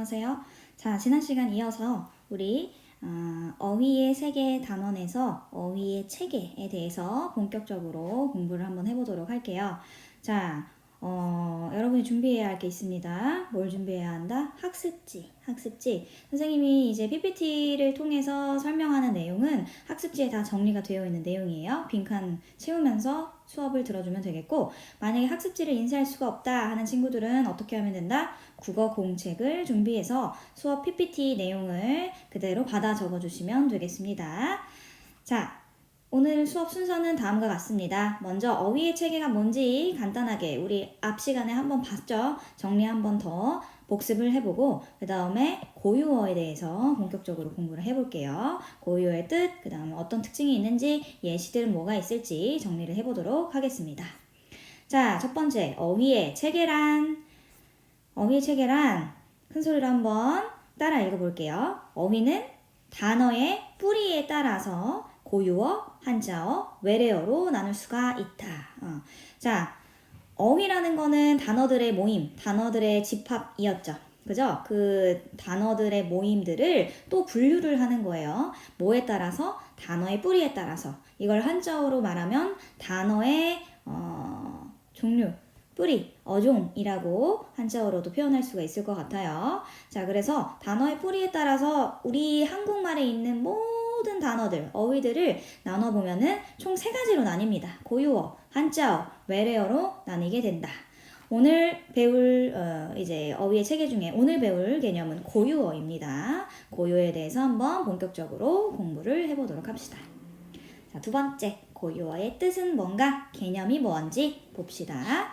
안녕하세요. 자, 지난 시간 이어서 우리 어, 어휘의 세계 단원에서 어휘의 체계에 대해서 본격적으로 공부를 한번 해보도록 할게요. 자, 어, 여러분이 준비해야 할 게 있습니다. 뭘 준비해야 한다? 학습지. 학습지. 선생님이 이제 PPT를 통해서 설명하는 내용은 학습지에 다 정리가 되어 있는 내용이에요. 빈칸 채우면서 수업을 들어주면 되겠고, 만약에 학습지를 인쇄할 수가 없다 하는 친구들은 어떻게 하면 된다? 국어 공책을 준비해서 수업 PPT 내용을 그대로 받아 적어 주시면 되겠습니다. 자, 오늘 수업 순서는 다음과 같습니다. 먼저 어휘의 체계가 뭔지 간단하게 우리 앞 시간에 한번 봤죠? 정리 한번 더 복습을 해보고 그 다음에 고유어에 대해서 본격적으로 공부를 해볼게요. 고유어의 뜻, 그 다음에 어떤 특징이 있는지 예시들은 뭐가 있을지 정리를 해보도록 하겠습니다. 자, 첫 번째 어휘의 체계란 어휘의 체계란 큰 소리로 한번 따라 읽어볼게요. 어휘는 단어의 뿌리에 따라서 고유어, 한자어, 외래어로 나눌 수가 있다. 어. 자, 어휘라는 거는 단어들의 모임, 단어들의 집합이었죠. 그죠? 그 단어들의 모임들을 또 분류를 하는 거예요. 뭐에 따라서? 단어의 뿌리에 따라서. 이걸 한자어로 말하면 단어의 어, 종류, 뿌리, 어종이라고 한자어로도 표현할 수가 있을 것 같아요. 자, 그래서 단어의 뿌리에 따라서 우리 한국말에 있는 모든 단어들, 어휘들을 나눠보면은 총 세 가지로 나뉩니다. 고유어, 한자어, 외래어로 나뉘게 된다. 오늘 배울 어, 이제 어휘의 체계 중에 오늘 배울 개념은 고유어입니다. 고유어에 대해서 한번 본격적으로 공부를 해보도록 합시다. 자, 두 번째 고유어의 뜻은 뭔가 개념이 뭔지 봅시다.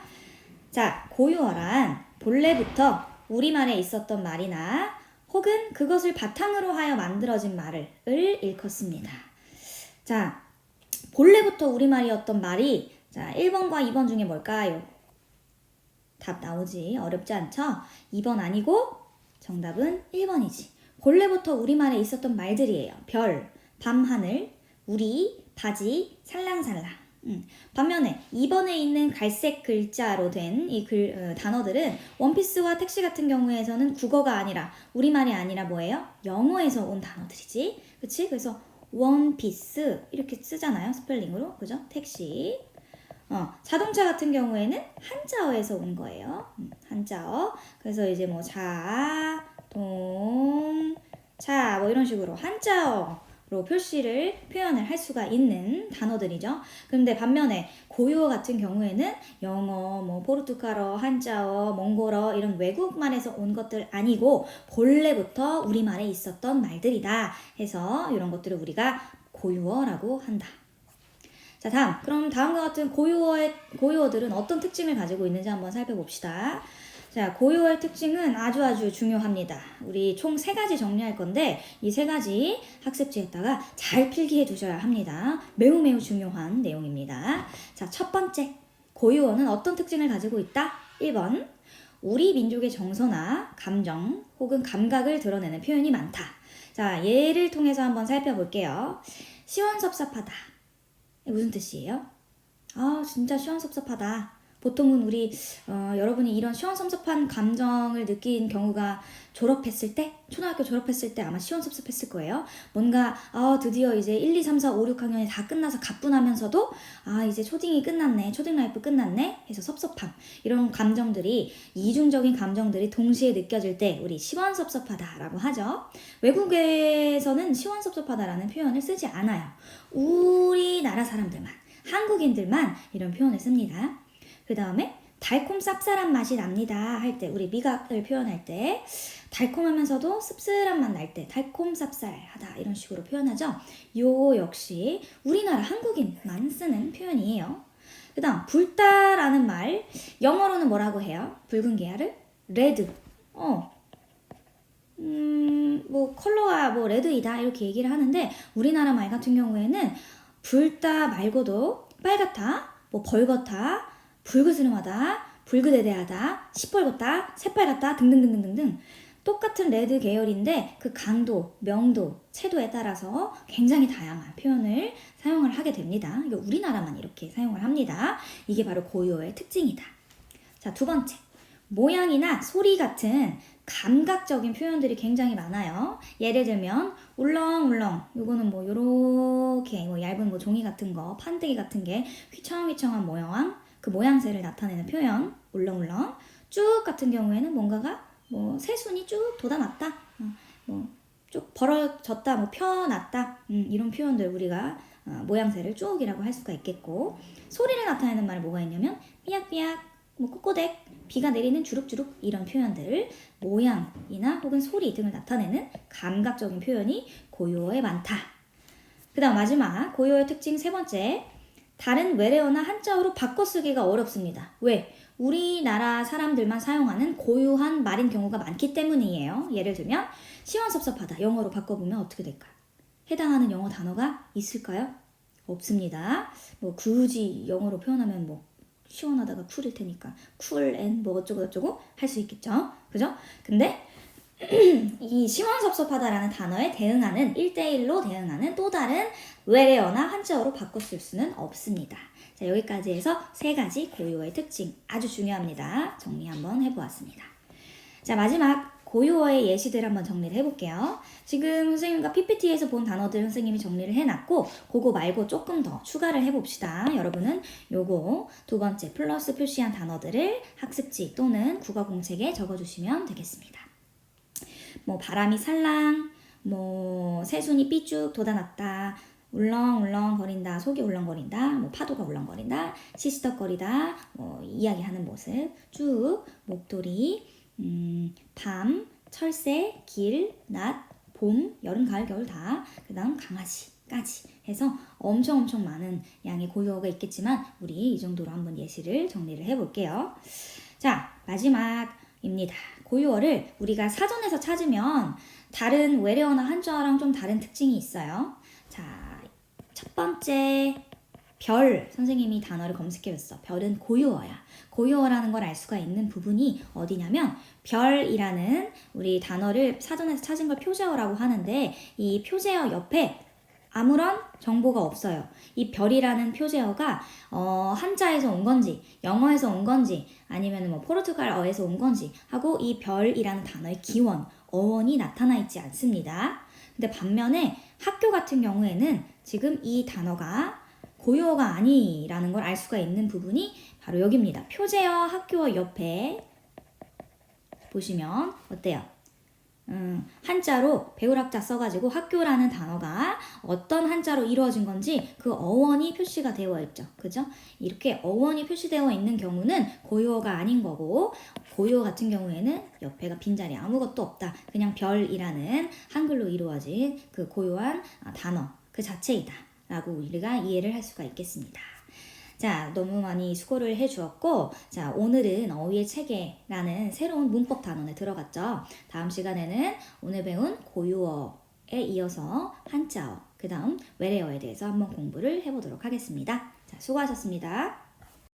자, 고유어란 본래부터 우리말에 있었던 말이나 혹은 그것을 바탕으로 하여 만들어진 말을 일컫습니다. 자, 본래부터 우리말이었던 말이 자, 1번과 2번 중에 뭘까요? 답 나오지. 어렵지 않죠? 2번 아니고 정답은 1번이지. 본래부터 우리말에 있었던 말들이에요. 별, 밤하늘, 우리, 바지, 살랑살랑. 음. 반면에 2번에 있는 갈색 글자로 된 이 글, 어, 단어들은 원피스와 택시 같은 경우에서는 국어가 아니라 우리말이 아니라 뭐예요? 영어에서 온 단어들이지. 그치? 그래서 원피스 이렇게 쓰잖아요. 스펠링으로. 그죠? 택시. 어, 자동차 같은 경우에는 한자어에서 온 거예요. 음, 한자어. 그래서 이제 뭐 자, 동, 차, 뭐 이런 식으로 한자어 로 표시를 표현을 할 수가 있는 단어들이죠. 그런데 반면에 고유어 같은 경우에는 영어, 뭐 포르투갈어, 한자어, 몽골어 이런 외국말에서 온 것들 아니고 본래부터 우리말에 있었던 말들이다 해서 이런 것들을 우리가 고유어라고 한다. 자, 다음. 그럼 다음과 같은 고유어의, 고유어들은 어떤 특징을 가지고 있는지 한번 살펴봅시다. 자, 고유어의 특징은 아주 아주 중요합니다. 우리 총 세 가지 정리할 건데, 이 세 가지 학습지에다가 잘 필기해 두셔야 합니다. 매우 매우 중요한 내용입니다. 자, 첫 번째. 고유어는 어떤 특징을 가지고 있다? 1번. 우리 민족의 정서나 감정 혹은 감각을 드러내는 표현이 많다. 자, 예를 통해서 한번 살펴볼게요. 시원섭섭하다. 무슨 뜻이에요? 아, 진짜 시원섭섭하다. 보통은 우리 어, 여러분이 이런 시원섭섭한 감정을 느낀 경우가 졸업했을 때, 초등학교 졸업했을 때 아마 시원섭섭했을 거예요. 뭔가 아, 드디어 이제 1, 2, 3, 4, 5, 6학년이 다 끝나서 가뿐하면서도 아, 이제 초딩이 끝났네, 초딩 라이프 끝났네 해서 섭섭함. 이런 감정들이 이중적인 감정들이 동시에 느껴질 때 우리 시원섭섭하다라고 하죠. 외국에서는 시원섭섭하다라는 표현을 쓰지 않아요. 우리나라 사람들만, 한국인들만 이런 표현을 씁니다. 그 다음에 달콤 쌉쌀한 맛이 납니다 할 때 우리 미각을 표현할 때 달콤하면서도 씁쓸한 맛 날 때 달콤 쌉쌀하다 이런 식으로 표현하죠. 요 역시 우리나라 한국인만 쓰는 표현이에요. 그 다음 붉다라는 말 영어로는 뭐라고 해요? 붉은 계열을 레드. 어. 음, 뭐 컬러가 뭐 레드이다 이렇게 얘기를 하는데 우리나라 말 같은 경우에는 붉다 말고도 빨갛다, 뭐 벌겋다, 붉으스름하다, 붉으대대하다, 시뻘겋다, 새빨갛다 등등등등등등 똑같은 레드 계열인데 그 강도, 명도, 채도에 따라서 굉장히 다양한 표현을 사용을 하게 됩니다. 이거 우리나라만 이렇게 사용을 합니다. 이게 바로 고유어의 특징이다. 자, 두 번째. 모양이나 소리 같은 감각적인 표현들이 굉장히 많아요. 예를 들면 울렁울렁 요거는 뭐 요렇게 뭐 얇은 뭐 종이 같은 거 판때기 같은 게 휘청휘청한 모양 그 모양새를 나타내는 표현. 울렁울렁. 쭉 같은 경우에는 뭔가가 뭐 새순이 쭉 돋아났다. 어, 뭐쭉 벌어졌다 뭐 펴놨다. 음, 이런 표현들 우리가 어, 모양새를 쭉이라고 할 수가 있겠고. 소리를 나타내는 말은 뭐가 있냐면 삐약삐약 뭐 꼬꼬댁 비가 내리는 주룩주룩 이런 표현들. 모양이나 혹은 소리 등을 나타내는 감각적인 표현이 고유어에 많다. 그 다음 마지막 고유어의 특징 세 번째 다른 외래어나 한자어로 바꿔 쓰기가 어렵습니다. 왜? 우리나라 사람들만 사용하는 고유한 말인 경우가 많기 때문이에요. 예를 들면 시원섭섭하다 영어로 바꿔보면 어떻게 될까요? 해당하는 영어 단어가 있을까요? 없습니다. 뭐 굳이 영어로 표현하면 뭐 시원하다가 쿨일 테니까 쿨 앤 뭐 어쩌고 저쩌고 할 수 있겠죠. 그죠? 근데 이 시원섭섭하다라는 단어에 대응하는 1대1로 대응하는 또 다른 외래어나 한자어로 바꿔 쓸 수는 없습니다. 자, 여기까지 해서 세 가지 고유어의 특징 아주 중요합니다. 정리 한번 해보았습니다. 자, 마지막 고유어의 예시들 한번 정리를 해볼게요. 지금 선생님과 PPT에서 본 단어들 선생님이 정리를 해놨고 그거 말고 조금 더 추가를 해봅시다. 여러분은 요거 두 번째 플러스 표시한 단어들을 학습지 또는 국어 공책에 적어주시면 되겠습니다. 뭐 바람이 살랑, 뭐 새순이 삐쭉 돋아났다, 울렁울렁 거린다, 속이 울렁거린다, 뭐 파도가 울렁거린다, 시시덕거리다, 뭐 이야기하는 모습 쭉 목도리, 음, 밤, 철새, 길, 낮, 봄, 여름, 가을, 겨울 다. 그 다음 강아지까지 해서 엄청 엄청 많은 양의 고유어가 있겠지만 우리 이 정도로 한번 예시를 정리를 해볼게요. 자, 마지막 입니다. 고유어를 우리가 사전에서 찾으면 다른 외래어나 한자어랑 좀 다른 특징이 있어요. 자, 첫 번째 별 선생님이 단어를 검색해봤어. 별은 고유어야. 고유어라는 걸 알 수가 있는 부분이 어디냐면 별이라는 우리 단어를 사전에서 찾은 걸 표제어라고 하는데 이 표제어 옆에 아무런 정보가 없어요. 이 별이라는 표제어가 어, 한자에서 온 건지 영어에서 온 건지 아니면 뭐 포르투갈어에서 온 건지 하고 이 별이라는 단어의 기원 어원이 나타나 있지 않습니다. 근데 반면에 학교 같은 경우에는 지금 이 단어가 고유어가 아니라는 걸 알 수가 있는 부분이 바로 여기입니다. 표제어 학교어 옆에 보시면 어때요? 음, 한자로 배울학자 써가지고 학교라는 단어가 어떤 한자로 이루어진 건지 그 어원이 표시가 되어 있죠. 그죠? 이렇게 어원이 표시되어 있는 경우는 고유어가 아닌 거고 고유어 같은 경우에는 옆에가 빈자리 아무것도 없다. 그냥 별이라는 한글로 이루어진 그 고유한 아, 단어 그 자체이다. 라고 우리가 이해를 할 수가 있겠습니다. 자, 너무 많이 수고를 해 주었고, 자, 오늘은 어휘의 체계라는 새로운 문법 단원에 들어갔죠. 다음 시간에는 오늘 배운 고유어에 이어서 한자어, 그 다음 외래어에 대해서 한번 공부를 해보도록 하겠습니다. 자, 수고하셨습니다.